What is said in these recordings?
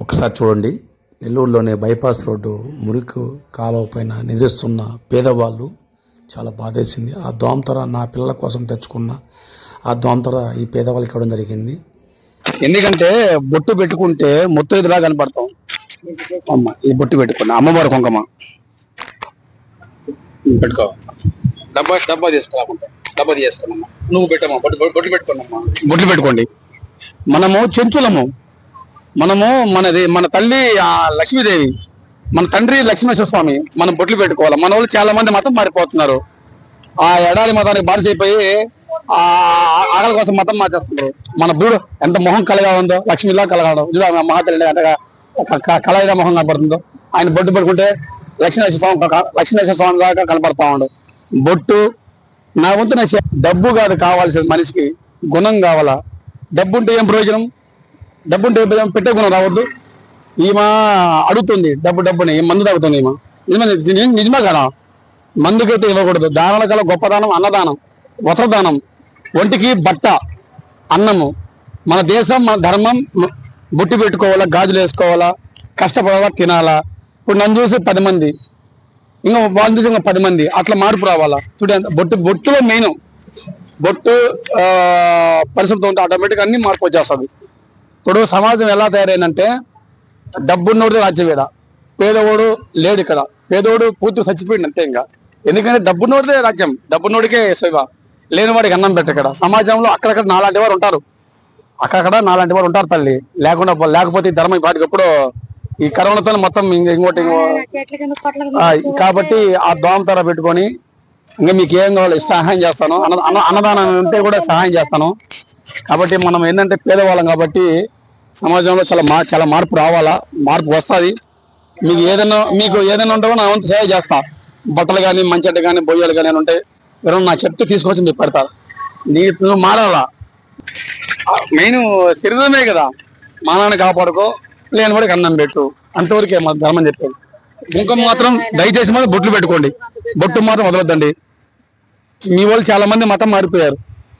ఒకసారి చూడండి. నెల్లూరులోనే bypass road మురికి కాలువ పైన నిద్రిస్తున్న పేదవాళ్ళు చాలా బాధేసింది. ఆ దోమతర నా పిల్లల కోసం తెచ్చుకున్న ఆ దోమతర ఈ పేదవాళ్ళకి ఇవ్వడం జరిగింది. ఎందుకంటే బొట్టు పెట్టుకుంటే మొత్తం ఇదిలా కనపడతాం. అమ్మ ఈ బొట్టు పెట్టుకున్నా. అమ్మవారి కుంకమ. పెట్టుకో. డబ్బా డబ్బా తీసుకురాకుంటా. డబ్బా తీసుకున్నామ్మా నువ్వు పెట్టమ్మా. బొట్టు బొట్టు పెట్టుకోండి పెట్టుకున్నామ్మా బొట్లు పెట్టుకోండి. మనము చెంచులము. మనము మనది మన తల్లి లక్ష్మీదేవి మన తండ్రి లక్ష్మీనరసింహ స్వామి మనం బొట్లు పెట్టుకోవాలి. మన వాళ్ళు చాలా మంది మతం మారిపోతున్నారు. ఆ ఎడారి మతానికి అయిపోయి ఆ ఆకలి కోసం మతం మార్చేస్తున్నారు. మన బూడు ఎంత మొహం కలగా ఉందో లక్ష్మిలా కలగడం ఇది మహాతల్లి అంతగా కలయిన మొహం కనపడుతుందో. ఆయన బొట్టు పెట్టుకుంటే లక్ష్మీనరసింహ స్వామి లక్ష్మీశ్వర లక్ష్మీనరసింహ స్వామి దాకా కనపడతా ఉండు బొట్టు నా వంతున డబ్బు కాదు కావాల్సింది మనిషికి గుణం కావాలా? డబ్బు ఉంటే ఏం ప్రయోజనం? డబ్బు ఉంటే ఏం రావద్దు. ఈమె అడుగుతుంది డబ్బు డబ్బుని మందు తాగుతుంది ఈమె? నిజమే నిజమే కదా? మందుకైతే ఇవ్వకూడదు. దానాల కల గొప్పదానం అన్నదానం వస్త్రదానం ఒంటికి బట్ట అన్నము. మన దేశం మన ధర్మం బుట్టి పెట్టుకోవాలా గాజులు వేసుకోవాలా కష్టపడాలా తినాలా? ఇప్పుడు నన్ను చూసి పది మంది ఇంకా వాళ్ళని చూసి ఇంకా పది మంది అట్లా మార్పు రావాలా? చూడ బొట్టు బొట్టులో మెయిన్ బొట్టు ఆ, ఉంటే ఆటోమేటిక్ అన్ని మార్పు వచ్చేస్తుంది. ఇప్పుడు సమాజం ఎలా తయారైందంటే డబ్బున్నోడితే రాజ్యం వేడ పేదవాడు లేడు ఇక్కడ. పేదోడు పూర్తి చచ్చిపోయింది అంతే ఇంకా. ఎందుకంటే డబ్బున్నోడిదే రాజ్యం. డబ్బున్నోడికే సేవ. లేనివాడికి అన్నం పెట్ట ఇక్కడ. సమాజంలో అక్కడక్కడ నాలాంటి వారు ఉంటారు. అక్కడక్కడ నాలాంటి వారు ఉంటారు తల్లి. లేకుండా లేకపోతే ధర్మం వాటికి ఎప్పుడో ఈ కరోనాతో మొత్తం ఇంకోటి ఇంకో ఆ, కాబట్టి ఆ దోమతర పెట్టుకొని ఇంకా మీకు ఏం కావాలి సహాయం చేస్తాను. అన్న- అన్నదానం ఉంటే కూడా సహాయం చేస్తాను. కాబట్టి మనం ఏంటంటే పేదవాళ్ళం కాబట్టి సమాజంలో చాలా మా చాలా మార్పు రావాలా? మార్పు వస్తుంది. మీకు ఏదైనా మీకు ఏదైనా ఉంటే నా వంతు సేవ చేస్తా. బట్టలు కానీ మంచెట్టు కానీ బొయ్యలు కానీ ఉంటాయి ఎవరైనా నా చెప్తే తీసుకొచ్చి మీకు పెడతారు నీ నువ్వు మారాలా? మెయిన్ శరీరమే కదా. మానాన్ని కాపాడుకో లేని వాడికి అన్నం పెట్టు. అంతవరకే మా ధర్మం చెప్పేది. కుంకుమ మాత్రం దయచేసి మాత్రం బొట్లు పెట్టుకోండి. బొట్టు మాత్రం వదలొద్దండి. మీ వాళ్ళు చాలా మంది మతం మారిపోయారు.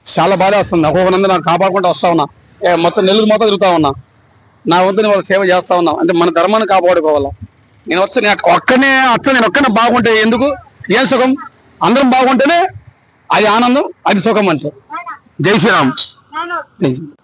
చాలా బాధ వస్తుంది. ఒక్కొక్క నాకు కాపాడుకుంటూ వస్తా ఉన్నా. మొత్తం నెల్లూరు మొత్తం తిరుగుతా ఉన్నా. నా వంతు వాళ్ళ సేవ చేస్తా ఉన్నా. అంటే మన ధర్మాన్ని కాపాడుకోవాలా. నేను వచ్చి నేను ఒక్కనే వచ్చ నేను ఒక్కనే బాగుంటే ఎందుకు? ఏం సుఖం? అందరం బాగుంటేనే అది ఆనందం అది సుఖం అంటే జై శ్రీరామ్. జై శ్రీరామ్.